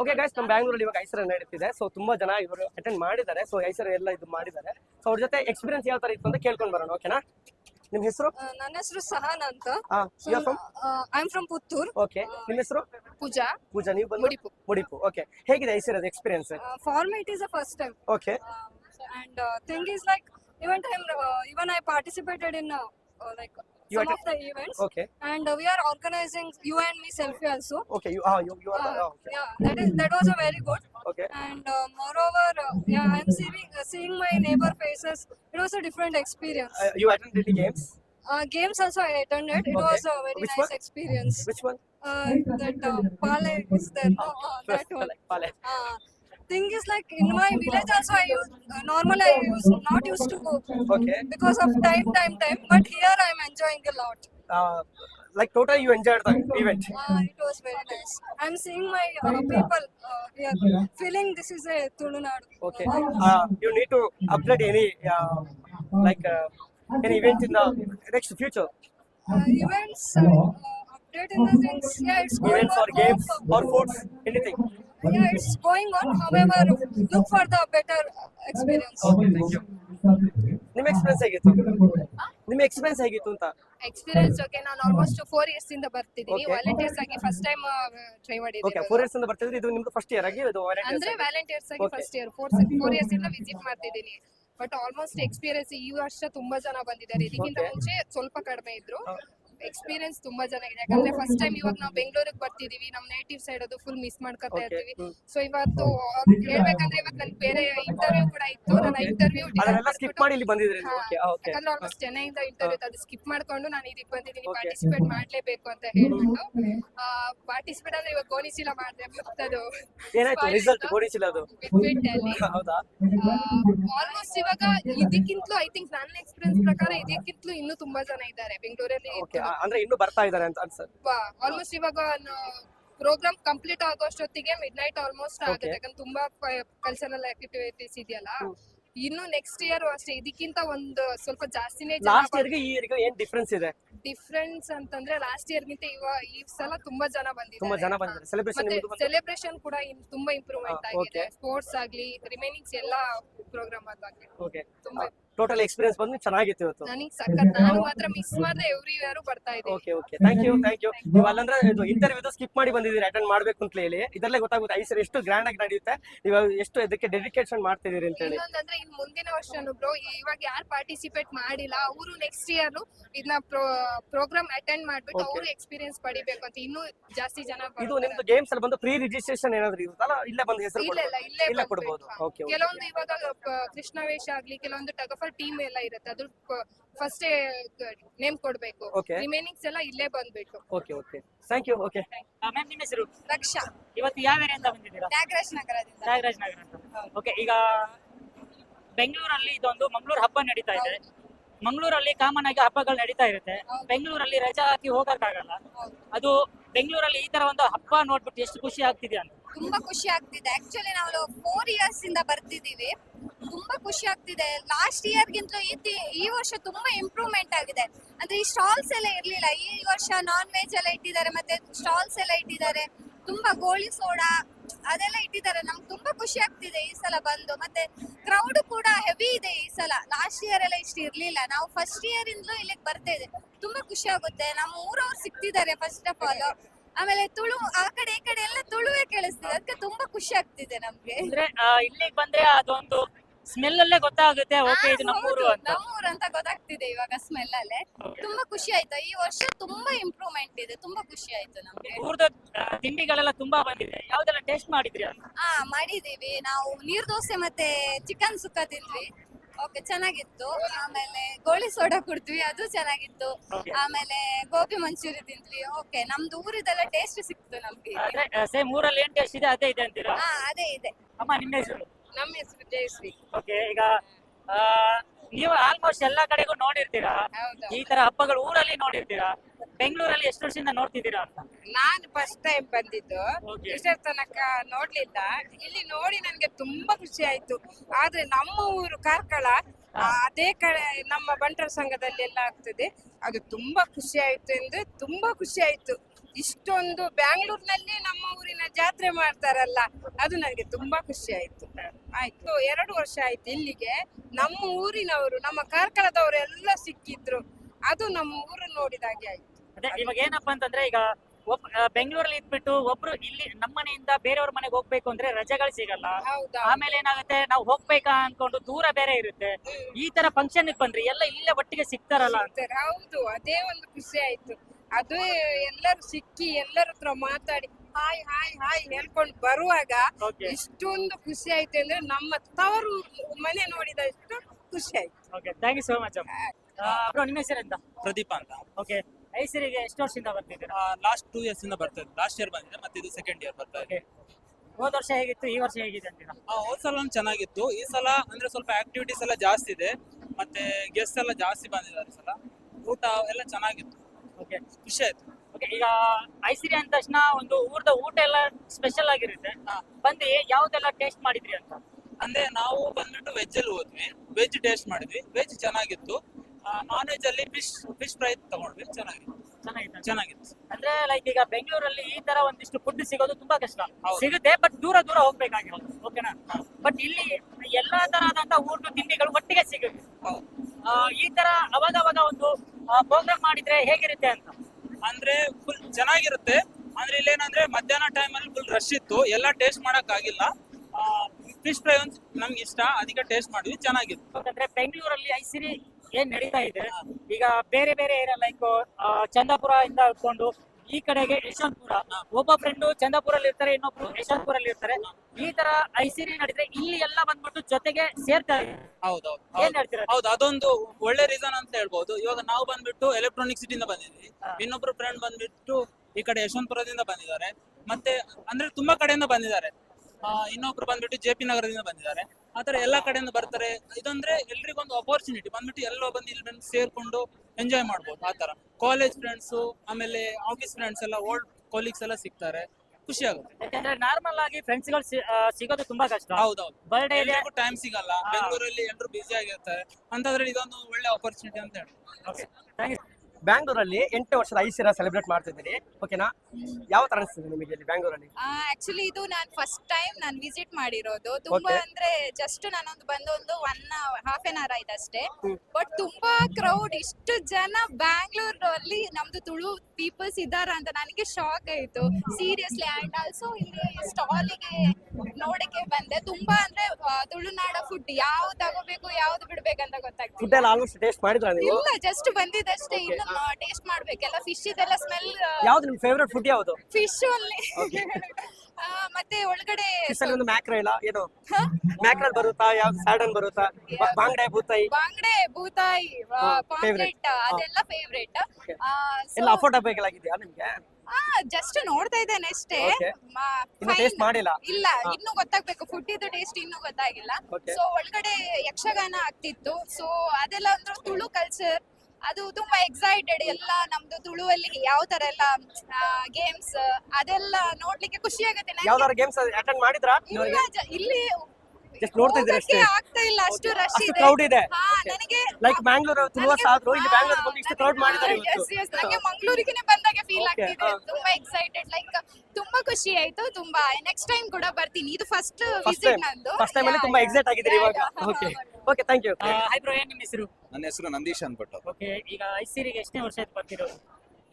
Okay guys ನಮ್ಮ ಬ್ಯಾಂಗ್ಳೂರಲ್ಲಿ ಇವಾಗ ಐಸರ ನಡೀತಿದೆ. ಸೊ ತುಂಬಾ ಜನ ಇವರು ಅಟೆಂಡ್ ಮಾಡಿದ್ದಾರೆ. ಸೊ ಐಸರ ಎಲ್ಲ ಇದು ಮಾಡಿದ್ದಾರೆ. ಸೊ ಅವ್ರ ಜೊತೆ ಎಕ್ಸ್ಪೀರಿಯನ್ಸ್ ಯಾವ ತರ ಇತ್ತು ಅಂತ ಕೇಳ್ಕೊಂಡ್ ಬರೋಣ ಓಕೆನಾ ನಿಮ್ ಹೆಸರು? ನನ್ನ ಹೆಸರು ಸಹನ ಅಂತ. I am from Puttur okay ನಿಮ್ಮ ಹೆಸರು? ಪೂಜಾ. ಪೂಜಾ ನೀವು ಬಂದು? ಮುಡಿಪು ಮುಡಿಪು ಓಕೆ ಹೇಗಿದೆ ಐಸರದ experience for is a first time okay and thing is like even time even I participated in like you some of the events. Okay. And uh, we are organizing you and me selfie also. Okay. You are. You, you are. Uh, oh, okay. Yeah, that is that was a very good. Okay. And uh, moreover, uh, yeah, I'm seeing uh, seeing my neighbor faces. It was a different experience. Uh, you attended any games. Uh, games also I attended. It Okay. was a very Which nice one? experience. Which one? Uh, that uh, Palay is there. Oh, oh, uh, that one. Palay. Uh, thing is like in my village also I use uh, normal I use not used to go Okay. because of time time time but here I am enjoying a lot. Uh, like total you enjoyed the event. Uh, it was very nice. I'm seeing my uh, people uh, here feeling this is a Tulu Nadu. Okay. Uh, you need to upload any uh, like uh, any event in the next future. Uh, events uh, uh, update in the things yeah it's Events or games or foods, anything. Yeah, it's going on. However, look for the better experience. Thank you. ನಿಮ್ಮ experience ಹೇಗಿತ್ತು ನಿಮ್ಮ experience ಹೇಗಿತ್ತು ಅಂತ experience okay ನಾನು almost four years ಇಂದ ಬರ್ತಿದೀನಿ Okay. Volunteers ಆಗಿ first time try okay ಮಾಡಿದ್ದೀನಿ ಫೋರ್ ಇಯರ್ಸ್ ಇಂದ ಬರ್ತಿದ್ರೆ ಇದು ನಿಮ್ದು ಫಸ್ಟ್ ಇಯರ್ ಆಗಿ ಇದು ಅಂದ್ರೆ ವಾಲಂಟಿಯರ್ಸ್ ವ್ಯಾಲಂಟಿಯರ್ಸ್ ಆಗಿ Okay. First year four four years ಇಂದ ವಿಸಿಟ್ ಮಾಡ್ತಿದ್ದೀನಿ ಬಟ್ ಆಲ್ಮೋಸ್ಟ್ ಎಕ್ಸ್ಪೀರಿಯನ್ಸ್ ಈ ವರ್ಷ ತುಂಬಾ ಜನ ಬಂದಿದ್ದಾರೆ ಇದಕ್ಕಿಂತ Okay. ಮುಂಚೆ ಸ್ವಲ್ಪ ಕಡಿಮೆ ಇದ್ರು ಹಾ. ಎಕ್ಸ್ಪೀರಿಯನ್ಸ್ ತುಂಬಾ ಜನ ಇದೆ. ಯಾಕಂದ್ರೆ ಫಸ್ಟ್ ಟೈಮ್ ಇವಾಗ ನಾವು ಬೆಂಗಳೂರಿಗೆ ಬರ್ತಿದೀವಿ. ನಮ್ ನೇಟಿವ್ ಸೈಡ್ ಅದು ಫುಲ್ ಮಿಸ್ ಮಾಡ್ಕೊತಾ. ಇರ್ತೀವಿ. ಸೊ ಇವತ್ತು ಹೇಳ್ಬೇಕಂದ್ರೆ ಇವಾಗ ನನ್ ಬೇರೆ ಇಂಟರ್ವ್ಯೂ ಕೂಡ ಇತ್ತು. ನನ್ನ ಇಂಟರ್ವ್ಯೂ ಅದನ್ನೆಲ್ಲ ಸ್ಕಿಪ್ ಮಾಡಿ ಇಲ್ಲಿ ಬಂದಿದ್ರಿ ಓಕೆ ಓಕೆ ಯಾಕಂದ್ರೆ ಆಲ್ಮೋಸ್ಟ್ ಚೆನ್ನೈಯಿಂದ ಇಂಟರ್ವ್ಯೂ ಅದು ಸ್ಕಿಪ್ ಮಾಡ್ಕೊಂಡು ನಾನು ಇದಕ್ಕೆ ಬಂದಿದ್ದೀನಿ. ಪಾರ್ಟಿಸಿಪೇಟ್ ಮಾಡ್ಲೇಬೇಕು ಅಂತ ಹೇಳ್ಬಿಟ್ಟು ಪಾರ್ಟಿಸಿಪೇಟ್ ಅಂದ್ರೆ ಇವಾಗ ಗೋಣಿಚೀಲ ಮಾಡಿದೆ ಅದು ಏನಾಯ್ತು? ರಿಸಲ್ಟ್ ಗೋಣಿಚೀಲ ಅದು ಹೌದಾ? ಆಲ್ಮೋಸ್ಟ್ ಇವಾಗ ಇದಕ್ಕಿಂತಲೂ ಐ ಥಿಂಕ್ ನನ್ನ ಎಕ್ಸ್ಪೀರಿಯನ್ಸ್ ಪ್ರಕಾರ ಇದಕ್ಕಿಂತಲೂ ಇನ್ನೂ ತುಂಬಾ ಜನ ಇದ್ದಾರೆ. ಬೆಂಗಳೂರಲ್ಲಿ ಓಕೆ ಅಂದ್ರೆ ಇನ್ನು ಬರ್ತಾ ಇದ್ದಾರೆ ಅಂತ ಅನ್ಸುತ್ತೆ. ಆಲ್ಮೋಸ್ಟ್ ಇವಾಗ ಪ್ರೋಗ್ರಾಮ್ ಕಂಪ್ಲೀಟ್ ಆಗೋಷ್ಟೊತ್ತಿಗೆ ಮಿಡ್ ನೈಟ್ ಆಲ್ಮೋಸ್ಟ್ ಆಗುತ್ತೆ. ಯಾಕಂದ್ರೆ ತುಂಬಾ ಕಲ್ಚರಲ್ ಆಕ್ಟಿವಿಟೀಸ್ ಇದೆಯಲ್ಲ. ಇನ್ನು ನೆಕ್ಸ್ಟ್ ಇಯರ್ ಅಷ್ಟೇ ಇದಕ್ಕಿಂತ ಒಂದು ಸ್ವಲ್ಪ ಜಾಸ್ತಿನೇ ಲಾಸ್ಟ್ ಇಯರ್ಗೆ ಈ ಇಯರ್ಗೆ ಏನ್ ಡಿಫ್ರೆನ್ಸ್ ಇದೆ? ಡಿಫ್ರೆನ್ಸ್ ಅಂತಂದ್ರೆ ಲಾಸ್ಟ್ ಇಯರ್ ಗಿಂತ ಇವ ಈ ಸಲ ತುಂಬಾ ಜನ ತುಂಬಾ ಜನ ಬಂದಿದ್ದಾರೆ. ಸೆಲೆಬ್ರೇಷನ್ ಕೂಡ ಇನ್- ತುಂಬಾ ಇಂಪ್ರೂವ್ಮೆಂಟ್ ಆಗಿದೆ. ಸ್ಪೋರ್ಟ್ಸ್ ಆಗ್ಲಿ ರಿಮೈನಿಂಗ್ಸ್ ಎಲ್ಲಾ ಪ್ರೋಗ್ರಾಮ್ ಆಗ್ಲಿ ಓಕೆ ತುಂಬಾ ಟೋಟಲ್ ಎಕ್ಸ್ಪೀರಿಯನ್ಸ್ ಬಂದು ಚೆನ್ನಾಗಿತ್ತು ಇವತ್ತು. ನನಗೆ ಸಖತ್. ನಾನು ಮಾತ್ರ ಮಿಸ್ ಮಾಡದೆ ಎವ್ರಿ ಇಯರ್ ಬರ್ತಾ ಇದ್ದೀನಿ okay okay thank you thank you ನೀವು ಅಲ್ಲಂದ್ರೆ ಇದು ಇಂಟರ್ವ್ಯೂ ಸ್ಕಿಪ್ ಮಾಡಿ ಬಂದಿದ್ದೀರಿ ಅಟೆಂಡ್ ಮಾಡ್ಬೇಕು ಅಂತ ಹೇಳಿ. ಇದರಲ್ಲೇ ಗೊತ್ತಾಗುತ್ತೆ ಐಸರ್ ಎಷ್ಟು ಗ್ರ್ಯಾಂಡ್ ಆಗಿ ನಡೆಯುತ್ತೆ. ನೀವು ಎಷ್ಟು ಇದಕ್ಕೆ ಡೆಡಿಕೇಶನ್ ಮಾಡ್ತಿದ್ದೀರಿ ಅಂತ ಹೇಳಿ. ಇನ್ನೊಂದಂದ್ರೆ ಇನ್ ಮುಂದಿನ ವರ್ಷನು ಬ್ರೋ ಇವಾಗ ಯಾರು ಪಾರ್ಟಿಸಿಪೇಟ್ ಮಾಡಿಲ್ಲ ಅವರು ನೆಕ್ಸ್ಟ್ ಇಯರ್ ಇದನ್ನ ಪ್ರೋಗ್ರಾಮ್ ಅಟೆಂಡ್ ಮಾಡ್ಬಿಟ್ಟು. ಅವರು ಎಕ್ಸ್ಪೀರಿಯನ್ಸ್ ಪಡಿಬೇಕು ಅಂತ ಇನ್ನೂ ಜಾಸ್ತಿ ಜನ ಇದು. ನಿಮ್ದು ಗೇಮ್ಸ್ ಅಲ್ಲಿ ಬಂದು ಪ್ರೀ ರಿಜಿಸ್ಟ್ರೇಷನ್ ಏನಾದ್ರು ಇರುತ್ತಲ್ಲ ಇಲ್ಲೇ ಬಂದು ಹೆಸರು ಇಲ್ಲ ಇಲ್ಲ ಕೊಡ್ಬೋದು. ಓಕೆ ಕೆಲವೊಂದು ಇವಾಗ ಕೃಷ್ಣವೇಶ ಕೃಷ್ಣವೇಷ ಆಗ್ಲಿ ಕೆಲವೊಂದು ಟಗಫರ್ ಟೀಮ್ ಎಲ್ಲ ಇರುತ್ತೆ. ಅದ್ರ ಫಸ್ಟ್ ನೇಮ್ ಕೊಡ್ಬೇಕು. Okay. ರಿಮೈನಿಂಗ್ಸ್ ಎಲ್ಲ ಇಲ್ಲೇ ಬಂದ್ಬಿಟ್ಟು. Okay okay thank you okay ma'am ನಿಮ್ಮ ಹೆಸರು? ರಕ್ಷಾ. ಇವತ್ತು ಯಾವ ಏರಿಯಿಂದ ಬಂದಿದ್ದೀರಾ? ನಾಗರಾಜ್ ನಗರದಿಂದ. ನಾಗರಾಜ್ ನಗರ ಅಂತ. ಓಕೆ ಈಗ ಬೆಂಗಳೂರಲ್ಲಿ ಇದೊಂದು ಮಂಗಳೂರು ಹಬ್ಬ ನಡೀತಾ ಇದೆ. ಮಂಗಳೂರಲ್ಲಿ ಕಾಮನ್ ಆಗಿ ಹಬ್ಬಗಳು ನಡೀತಾ ಇರುತ್ತೆ. ಹೌದು. ಬೆಂಗಳೂರಲ್ಲಿ ರಜಾ ಹಾಕಿ ಹೋಗಕ್ಕಾಗಲ್ಲ. ಹೌದು. ಅದು ಬೆಂಗಳೂರಲ್ಲಿ ಈ ತರ ಒಂದು ಹಬ್ಬ ನೋಡ್ಬಿಟ್ಟು ಎಷ್ಟು ಖುಷಿ ಆಗ್ತಿದೆ ಅಂತ. ತುಂಬಾ ಖುಷಿ ಆಗ್ತಿದೆ. ಆಕ್ಚುಲಿ ನಾವು ಫೋರ್ ಇಯರ್ಸ್ ಇಂದ ಬರ್ತಿದೀವಿ. ತುಂಬಾ ಖುಷಿ ಆಗ್ತಿದೆ. ಲಾಸ್ಟ್ ಇಯರ್ ಗಿಂತ ಈ ವರ್ಷ ತುಂಬಾ ಇಂಪ್ರೂವ್ಮೆಂಟ್ ಆಗಿದೆ. ಅಂದ್ರೆ ಈ ಸ್ಟಾಲ್ಸ್ ಎಲ್ಲ ಇರ್ಲಿಲ್ಲ. ಈ ವರ್ಷ ನಾನ್ ವೆಜ್ ಎಲ್ಲ ಇಟ್ಟಿದ್ದಾರೆ, ಮತ್ತೆ ಸ್ಟಾಲ್ಸ್ ಎಲ್ಲ ಇಟ್ಟಿದ್ದಾರೆ. ತುಂಬಾ ಗೋಳಿ ಸೋಡಾ ಅದೆಲ್ಲ ಇಟ್ಟಿದ್ದಾರೆ. ನಮ್ಗೆ ತುಂಬಾ ಖುಷಿ ಆಗ್ತಿದೆ ಈ ಸಲ ಬಂದು. ಮತ್ತೆ ಕ್ರೌಡ್ ಕೂಡ ಹೆವಿ ಇದೆ ಈ ಸಲ. ಲಾಸ್ಟ್ ಇಯರ್ ಎಲ್ಲ ಇಷ್ಟು ಇರ್ಲಿಲ್ಲ. ನಾವು ಫಸ್ಟ್ ಇಯರ್ ಇಂದಲೂ ಇಲ್ಲಿಗೆ ಬರ್ತಾ ಇದೆ ತುಂಬಾ ಖುಷಿ ಆಗುತ್ತೆ. ನಮ್ಮ ಊರವ್ರು ಸಿಕ್ತಿದ್ದಾರೆ ಫಸ್ಟ್ ಆಫ್ ಆಲ್ ಆಮೇಲೆ ತುಳು ಆ ಕಡೆ ಈ ಕಡೆ ಎಲ್ಲ ತುಳುವೇ ಕೇಳಿಸ್ತಿದೆ. ಅದಕ್ಕೆ ತುಂಬಾ ಖುಷಿ ಆಗ್ತಿದೆ ನಮ್ಗೆ. ಅಂದ್ರೆ ಆ, ಇಲ್ಲಿಗೆ ಬಂದ್ರೆ ಅದೊಂದು ಸ್ಮೆಲ್ ಅಲ್ಲೇ ಗೊತ್ತಾಗುತ್ತೆ. ಓಕೆ ಇದು ನಮ್ಮೂರು ಅಂತ. ನಮ್ಮೂರು ಅಂತ ಗೊತ್ತಾಗ್ತಿದೆ ಇವಾಗ ಸ್ಮೆಲ್ ಅಲ್ಲೇ. ತುಂಬಾ ಖುಷಿ ಆಯ್ತು. ಈ ವರ್ಷ ತುಂಬಾ ಇಂಪ್ರೂವ್ಮೆಂಟ್ ಇದೆ. ತುಂಬಾ ಖುಷಿ ಆಯ್ತು ನಮ್ಗೆ. ಊರ್ದ ಆ, ತಿಂಡಿಗಳೆಲ್ಲ ತುಂಬಾ ಬಂದಿದೆ. ಯಾವ್ದೆಲ್ಲ ಟೇಸ್ಟ್ ಮಾಡಿದ್ರಿ? ಅಂತ ಹಾ ಮಾಡಿದೀವಿ ನಾವು ನೀರ್ ದೋಸೆ ಮತ್ತೆ ಚಿಕನ್ ಸುಕ್ಕ ತಿಂದ್ವಿ. ಓಕೆ ಚೆನ್ನಾಗಿತ್ತು. ಆಮೇಲೆ ಗೋಳಿ ಸೋಡಾ ಕುಡಿದ್ವಿ ಅದು ಚೆನ್ನಾಗಿತ್ತು. Okay. ಆಮೇಲೆ ಗೋಬಿ ಮಂಚೂರಿ ತಿಂದ್ವಿ. ಓಕೆ ನಮ್ದು ಊರಿದೆಲ್ಲ ಟೇಸ್ಟ್ ಸಿಕ್ತು ನಮ್ಗೆ. ಅಂದ್ರೆ ಸೇಮ್ ಊರಲ್ಲಿ ಏನ್ ಟೇಸ್ಟ್ ಇದೆ ಅದೇ ಇದೆ ಅಂತೀರಾ? ಹಾ ಅದೇ ಇದೆ. ಅಮ್ಮ ನಿಮ್ಮ ಹೆಸರು? ನಮ್ಮ ಹೆಸರು ಜಯಶ್ರೀ. ಓಕೆ ಈಗ ಆ, ನೀವು ಆಲ್ಮೋಸ್ಟ್ ಎಲ್ಲಾ ಕಡೆಗೂ ನೋಡಿರ್ತೀರಾ? ಹೌದು. ಈ ತರ ಹಬ್ಬಗಳು ಊರಲ್ಲಿ ನೋಡಿರ್ತೀರಾ? ಬೆಂಗಳೂರಲ್ಲಿ ಎಷ್ಟು ವರ್ಷದಿಂದ ನೋಡ್ತಿದ್ದೀರಾ ಅಂತ? ನಾನು ಫಸ್ಟ್ ಟೈಮ್ ಬಂದಿದ್ದು. Okay. ಇಷ್ಟರ ತನಕ ನೋಡ್ಲಿಲ್ಲ. ಇಲ್ಲಿ ನೋಡಿ ನನಗೆ ತುಂಬಾ ಖುಷಿ ಆಯ್ತು. ಆದ್ರೆ ನಮ್ಮ ಊರು ಕಾರ್ಕಳ ಆ, ಅದೇ ಕಡೆ ನಮ್ಮ ಬಂಟರ ಸಂಘದಲ್ಲಿ ಎಲ್ಲ ಆಗ್ತದೆ. ಅದು ತುಂಬಾ ಖುಷಿ ಆಯ್ತು ಎಂದು ತುಂಬಾ ಖುಷಿ ಆಯ್ತು. ಇಷ್ಟೊಂದು ಬ್ಯಾಂಗ್ಳೂರ್ನಲ್ಲಿ ನಮ್ಮ ಊರಿನ ಜಾತ್ರೆ ಮಾಡ್ತಾರಲ್ಲ ಅದು ನನಗೆ ತುಂಬಾ ಖುಷಿ ಆಯ್ತು. ಆಯ್ತು ಎರಡು ವರ್ಷ ಆಯ್ತು ಇಲ್ಲಿಗೆ. ನಮ್ಮ ಊರಿನವರು ನಮ್ಮ ಕಾರ್ಕಳದವರು ಎಲ್ಲ ಸಿಕ್ಕಿದ್ರು. ಅದು ನಮ್ಮ ಊರು ನೋಡಿದಾಗೆ ಆಯ್ತು. ಅದೇ ಇವಾಗ ಏನಪ್ಪಾ ಅಂತಂದ್ರೆ ಈಗ ಒಬ್ ಆ, ಬೆಂಗಳೂರಲ್ಲಿ ಇದ್ಬಿಟ್ಟು ಒಬ್ರು ಇಲ್ಲಿ ನಮ್ಮ ಮನೆಯಿಂದ ಬೇರೆಯವ್ರ ಮನೆಗೆ ಹೋಗ್ಬೇಕು ಅಂದ್ರೆ ರಜೆಗಳು ಸಿಗಲ್ಲ. ಹೌದಾ ಆಮೇಲೆ ಏನಾಗುತ್ತೆ ನಾವು ಹೋಗ್ಬೇಕಾ ಅನ್ಕೊಂಡು ದೂರ ಬೇರೆ ಇರುತ್ತೆ. ಈ ತರ ಫಂಕ್ಷನ್ ಬಂದ್ರಿ ಎಲ್ಲ ಇಲ್ಲೇ ಒಟ್ಟಿಗೆ ಸಿಗ್ತಾರಲ್ಲ? ಅಂತ ಸಿಗ್ತಾರೆ. ಹೌದು ಅದೇ ಒಂದು ಖುಷಿ ಆಯ್ತು. ಅದೇ ಎಲ್ಲರೂ ಸಿಕ್ಕಿ ಎಲ್ಲರ ಹತ್ರ ಮಾತಾಡಿ ಹಾಯ್ ಹಾಯ್ ಹಾಯ್ ಹೇಳ್ಕೊಂಡು ಬರುವಾಗ ಓಕೆ ಇಷ್ಟೊಂದು ಖುಷಿ ಆಯ್ತು ಅಂದ್ರೆ ನಮ್ಮ ತವರು ಮನೆ ನೋಡಿದಷ್ಟು ಖುಷಿ ಆಯ್ತು. Okay thank you so much bro ನಿಮ್ಮ ಹೆಸರು ಎಂತ? ಪ್ರದೀಪ ಅಂತ. ಓಕೆ ಐಸರಿಗೆ ಎಷ್ಟು ವರ್ಷದಿಂದ ಬರ್ತಿದ್ದೀರಾ? ಲಾಸ್ಟ್ ಟೂ ಇಯರ್ಸ್ ಇಂದ ಬರ್ತಾ ಇದೆ ಲಾಸ್ಟ್ ಇಯರ್ ಬಂದಿದೆ ಮತ್ತೆ ಇದು ಸೆಕೆಂಡ್ ಇಯರ್ ಬರ್ತಾ ಇದೆ. Okay. ಹೋದ ವರ್ಷ ಹೇಗಿತ್ತು? ಈ ವರ್ಷ ಹೇಗಿದೆ ಅಂತೀರಾ? ಆ, ಹೋದ್ ಸಲ ಒಂದು ಚೆನ್ನಾಗಿತ್ತು. ಈ ಸಲ ಅಂದ್ರೆ ಸ್ವಲ್ಪ ಆಕ್ಟಿವಿಟೀಸ್ ಎಲ್ಲ ಜಾಸ್ತಿ ಇದೆ. ಮತ್ತೆ ಗೆಸ್ಟ್ ಎಲ್ಲ ಜಾಸ್ತಿ ಬಂದಿದ್ದಾರೆ ಈ ಸಲ. ಊಟ ಎಲ್ಲ ಚೆನ್ನಾಗಿತ್ತು. ಓಕೆ ಖುಷಿ ಆಯ್ತು. ಓಕೆ ಈಗ ಐಸಿರಿ ಅಂದ ತಕ್ಷಣ ಒಂದು ಊರ್ದ ಊಟ ಎಲ್ಲ ಸ್ಪೆಷಲ್ ಆಗಿರುತ್ತೆ. ಬಂದು ಯಾವ್ದೆಲ್ಲ ಟೇಸ್ಟ್ ಮಾಡಿದ್ರಿ ಅಂತ? ಅಂದ್ರೆ ನಾವು ಬಂದ್ಬಿಟ್ಟು ವೆಜ್ ಅಲ್ಲಿ ಹೋದ್ವಿ. ವೆಜ್ ಟೇಸ್ಟ್ ಮಾಡಿದ್ವಿ. ವೆಜ್ ಚೆನ್ನಾಗಿತ್ತು. ನಾನ್ ವೆಜ್ ಅಲ್ಲಿ ಫಿಶ್ ಫಿಶ್ ಫ್ರೈ ತಗೊಂಡ್ವಿ. ಚೆನ್ನಾಗಿತ್ತು. ಚೆನ್ನಾಗಿತ್ತು ಚೆನ್ನಾಗಿತ್ತು. ಅಂದ್ರೆ ಲೈಕ್ ಈಗ ಬೆಂಗಳೂರಲ್ಲಿ ಈ ತರ ಒಂದಿಷ್ಟು ಫುಡ್ ಸಿಗೋದು ತುಂಬಾ ಕಷ್ಟ. ಸಿಗುತ್ತೆ ಬಟ್ ದೂರ ದೂರ ಹೋಗ್ಬೇಕಾಗಿರೋದು ಓಕೆನಾ ಬಟ್ ಇಲ್ಲಿ ಎಲ್ಲಾ ತರಹದಂತ ಊಟ ತಿಂಡಿಗಳು ಒಟ್ಟಿಗೆ ಸಿಗುತ್ತೆ. ಆ, ಈ ತರ ಅವಾಗ ಅವಾಗ ಒಂದು ಪ್ರೋಗ್ರಾಮ್ ಮಾಡಿದ್ರೆ ಹೇಗಿರುತ್ತೆ ಅಂತ? ಅಂದ್ರೆ ಫುಲ್ ಚೆನ್ನಾಗಿರುತ್ತೆ. ಅಂದ್ರೆ ಇಲ್ಲೇನಂದ್ರೆ ಮಧ್ಯಾಹ್ನ ಟೈಮ್ ಅಲ್ಲಿ ಫುಲ್ ರಶ್ ಇತ್ತು. ಎಲ್ಲ ಟೇಸ್ಟ್ ಮಾಡಕ್ ಆಗಿಲ್ಲ. ಫಿಶ್ ಫ್ರೈ ಒಂದು ನಮ್ಗೆ ಇಷ್ಟ. ಅದಕ್ಕೆ ಟೇಸ್ಟ್ ಮಾಡಿದ್ವಿ. ಚೆನ್ನಾಗಿತ್ತು. ಯಾಕಂದ್ರೆ ಬೆಂಗಳೂರಲ್ಲಿ ಐಸಿರಿ ಏನ್ ನಡೀತಾ ಇದೆ? ಈಗ ಬೇರೆ ಬೇರೆ ಏರಿಯಾ ಲೈಕ್ ಚಂದಾಪುರ ಇಂದ ಹಿಡ್ಕೊಂಡು ಈ ಕಡೆಗೆ ಯಶವಂತಪುರ ಒಬ್ಬ ಫ್ರೆಂಡ್ ಚಂದಾಪುರಲ್ಲಿ ಇರ್ತಾರೆ ಇನ್ನೊಬ್ರು ಯಶವಂತಪುರಲ್ಲಿ ಇರ್ತಾರೆ. ಈ ತರ ಐಸಿರಿ ನಡೆದ್ರೆ ಇಲ್ಲಿ ಎಲ್ಲ ಬಂದ್ಬಿಟ್ಟು ಜೊತೆಗೆ ಸೇರ್ತಾರೆ ಹೌದೌದು. ಏನ್ ಹೇಳ್ತೀರಾ? ಹೌದು ಅದೊಂದು ಒಳ್ಳೆ ರೀಸನ್ ಅಂತ ಹೇಳ್ಬಹುದು ಇವಾಗ ನಾವು ಬಂದ್ಬಿಟ್ಟು ಎಲೆಕ್ಟ್ರಾನಿಕ್ ಸಿಟಿಯಿಂದ ಬಂದಿದ್ವಿ. ಇನ್ನೊಬ್ರು ಫ್ರೆಂಡ್ ಬಂದ್ಬಿಟ್ಟು ಈ ಕಡೆ ಯಶವಂತಪುರದಿಂದ ಬಂದಿದ್ದಾರೆ. ಮತ್ತೆ ಅಂದ್ರೆ ತುಂಬಾ ಕಡೆಯಿಂದ ಬಂದಿದ್ದಾರೆ. ಇನ್ನೊಬ್ರು ಬಂದ್ಬಿಟ್ಟು ಜೆ ಪಿ ನಗರದಿಂದ ಬಂದಿದ್ದಾರೆ. ಆತರ ಎಲ್ಲಾ ಕಡೆಯಿಂದ ಬರ್ತಾರೆ. ಇದಂದ್ರೆ ಎಲ್ರಿಗೊಂದು ಅಪರ್ಚುನಿಟಿ ಬಂದ್ಬಿಟ್ಟು ಎಲ್ಲೋ ಬಂದು ಇಲ್ಲಿ ಬಂದು ಸೇರ್ಕೊಂಡು ಎಂಜಾಯ್ ಮಾಡ್ಬೋದು ಆತರ ಕಾಲೇಜ್ ಫ್ರೆಂಡ್ಸ್ ಆಮೇಲೆ ಆಫೀಸ್ ಫ್ರೆಂಡ್ಸ್ ಎಲ್ಲ ಓಲ್ಡ್ ಕೊಲೀಗ್ಸ್ ಎಲ್ಲ ಸಿಗ್ತಾರೆ. ಖುಷಿ ಆಗುತ್ತೆ. ಯಾಕಂದ್ರೆ ನಾರ್ಮಲ್ ಆಗಿ ಫ್ರೆಂಡ್ಸ್ಗಳು ಸಿಗೋದು ತುಂಬಾ ಕಷ್ಟ. ಹೌದೌದು. ಬರ್ಡೇ ಎಲ್ರಿಗೂ ಟೈಮ್ ಸಿಗಲ್ಲ. ಬೆಂಗಳೂರಲ್ಲಿ ಎಲ್ಲರೂ ಬಿಸಿ ಆಗಿರ್ತಾರೆ. ಅಂತಂದ್ರೆ ಇದೊಂದು ಒಳ್ಳೆ ಅಪರ್ಚುನಿಟಿ ಅಂತ ಹೇಳಿ ಓಕೆ ಥ್ಯಾಂಕ್ ಯು ಬ್ಯಾಂಗ್ಳೂರಲ್ಲಿ ಎಂಟು ವರ್ಷದ ಐಸಿರ ಸೆಲೆಬ್ರೇಟ್ ಮಾಡ್ತಿದ್ದೀನಿ ಓಕೆನಾ ಯಾವ ತರ ಅನಿಸ್ತದೆ ನಿಮಗೆ ಇಲ್ಲಿ ಬ್ಯಾಂಗ್ಳೂರಲ್ಲಿ? ಆಕ್ಚುಲಿ ಇದು ನಾನು ಫಸ್ಟ್ ಟೈಮ್ ನಾನು ವಿಸಿಟ್ ಮಾಡಿರೋದು. ತುಂಬಾ ಅಂದ್ರೆ ಜಸ್ಟ್ ನಾನೊಂದು ಬಂದೊಂದು ಒನ್ ಹಾಫ್ ಎನ್ ಅವರ್ ಆಯ್ತು ಅಷ್ಟೇ. ಬಟ್ ತುಂಬಾ ಕ್ರೌಡ್ ಇಷ್ಟು ಜನ ಬ್ಯಾಂಗ್ಳೂರಲ್ಲಿ ನಮ್ದು ತುಳು ಪೀಪಲ್ಸ್ ಇದ್ದಾರ ಅಂತ ನನಗೆ ಶಾಕ್ ಆಯ್ತು. ಸೀರಿಯಸ್ಲಿ ಅಂಡ್ ಆಲ್ಸೋ ಇಲ್ಲಿ ಸ್ಟಾಲಿಗೆ ನೋಡಕ್ಕೆ ಬಂದೆ. ತುಂಬಾ ಅಂದ್ರೆ ತುಳುನಾಡ ಫುಡ್ ಯಾವ್ದು ತಗೋಬೇಕು ಯಾವ್ದು ಬಿಡ್ಬೇಕಂತ ಅಂತ ಗೊತ್ತಾಗ್ತಿಲ್ಲ ಆಲ್ಮೋಸ್ಟ್ ಟೇಸ್ಟ್ ಮಾಡಿದ್ರ ಇಲ್ಲ ಜಸ್ಟ್ ಬಂದಿದ್ದಷ್ಟೇ. ಇನ್ನು ಟೇಸ್ಟ್ ಮಾಡ್ಬೇಕೆಲ್ಲ ಫಿಶ್ ಇದೆಲ್ಲ ಸ್ಮೆಲ್ ಯಾವ್ದು ನಿಮ್ ಫೇವರೇಟ್ ಫುಡ್ ಯಾವುದು? ಫಿಶ್ ಅಲ್ಲಿ. ಆ, ಮತ್ತೆ ಒಳಗಡೆ ಫಿಶ್ ಅಲ್ಲಿ ಒಂದು ಮ್ಯಾಕ್ರೇಲ ಏನು? ಮ್ಯಾಕ್ರಲ್ ಬರುತ್ತಾ? ಯಾವ ಸ್ಯಾಡನ್ ಬರುತ್ತಾ? ಬ- ಬಾಂಗ್ಡೆ ಬೂತಾಯಿ ಬಾಂಗ್ಡೆ ಭೂತಾಯಿ ಹಾ, ಪಾಂಪ್ಲೆಟ್ ಅದೆಲ್ಲ ಫೇವ್ರೇಟ್ ಆ ಎಲ್ಲ ಅಫೋರ್ಡಬಲ್ ಆಗಿದೆಯಾ ನಿಮ್ಗೆ? ಜಸ್ಟ್ ನೋಡ್ತಾ ಇದ್ದೇನೆ ಅಷ್ಟೇ. Okay. ಮಾ- ಇನ್ನು fine. ಮಾಡಿಲ್ಲ? ಇಲ್ಲ ಇನ್ನು ಗೊತ್ತಾಗ್ಬೇಕು. ಫುಡ್ ಇದು ಟೇಸ್ಟ್ ಇನ್ನು ಗೊತ್ತಾಗಿಲ್ಲ. Okay. ಸೊ ಒಳಗಡೆ ಯಕ್ಷಗಾನ ಆಗ್ತಿತ್ತು. ಸೊ ಅದೆಲ್ಲ ಅಂದ್ರೆ ತುಳು ಕಲ್ಚರ್ ಅದು ತುಂಬಾ ಎಕ್ಸೈಟೆಡ್ ಎಲ್ಲ ನಮ್ದು ತುಳುವಲ್ಲಿ ಯಾವ ತರ ಎಲ್ಲ ಗೇಮ್ಸ್ ಅದೆಲ್ಲ ನೋಡ್ಲಿಕ್ಕೆ ಖುಷಿ ಆಗುತ್ತೆ ನಂಗೆ. ಯಾವ್ದಾದ್ರು ಗೇಮ್ಸ್ ಅಟೆಂಡ್ ಮಾಡಿದ್ರಾ? ಇಲ್ಲ, ಜ- ಇಲ್ಲಿ Just ನೋಡ್ತಾ ಇದ್ದೀರಾ ಹೋಗಕ್ಕೆ ಅಷ್ಟೇ? ಆಗ್ತಾ ಇಲ್ಲ ಅಷ್ಟು ರಶ್ ಅಷ್ಟು ಇದೆ. ಹಾ ನನಗೆ ಲೈಕ್ ಬ್ಯಾಂಗ್ಳೂರ್ ತುಳುವರ್ಸ್ ಆದ್ರು ಇಲ್ಲಿ ಬ್ಯಾಂಗ್ಳೂರ್ ಬಂದು ಇಷ್ಟು ಕ್ರೌಡ್ ಮಾಡಿದ್ದಾರೆ ಎಸ್ ಇವತ್ತು. ಎಸ್ ನಂಗೆ ಮಂಗಳೂರಿಗೆ ಬಂದಾಗ ಫೀಲ್ Okay, ಆಗ್ತಿದೆ. ಹಾ. ತುಂಬಾ ಎಕ್ಸೈಟೆಡ್ ಲೈಕ್ ತುಂಬಾ ಖುಷಿ ಆಯ್ತು ತುಂಬಾ. ನೆಕ್ಸ್ಟ್ ಟೈಮ್ ಕೂಡ ಬರ್ತೀನಿ. ಇದು ಫಸ್ಟ್ ಫಸ್ಟ್ ವಿಸಿಟ್ ಟೈಮ್ ನಂದು. ಫಸ್ಟ್ ಟೈಮ್ ಅಲ್ಲಿ ತುಂಬಾ ಎಕ್ಸೈಟ್ ಆಗಿದ್ದೀರಿ ಇವಾಗ. Okay okay thank you hi bro ಏನ್ ನಿಮ್ಮ ಹೆಸರು? ನನ್ನ ಹೆಸರು ನಂದೀಶ್ ಅನ್ಬಿಟ್ಟು. ಓಕೆ ಈಗ ಐಸಿರಿಗೆ ಎಷ್ಟನೇ ವರ್ಷ ಆಯ್ತು ಬರ್ತಿರೋದು?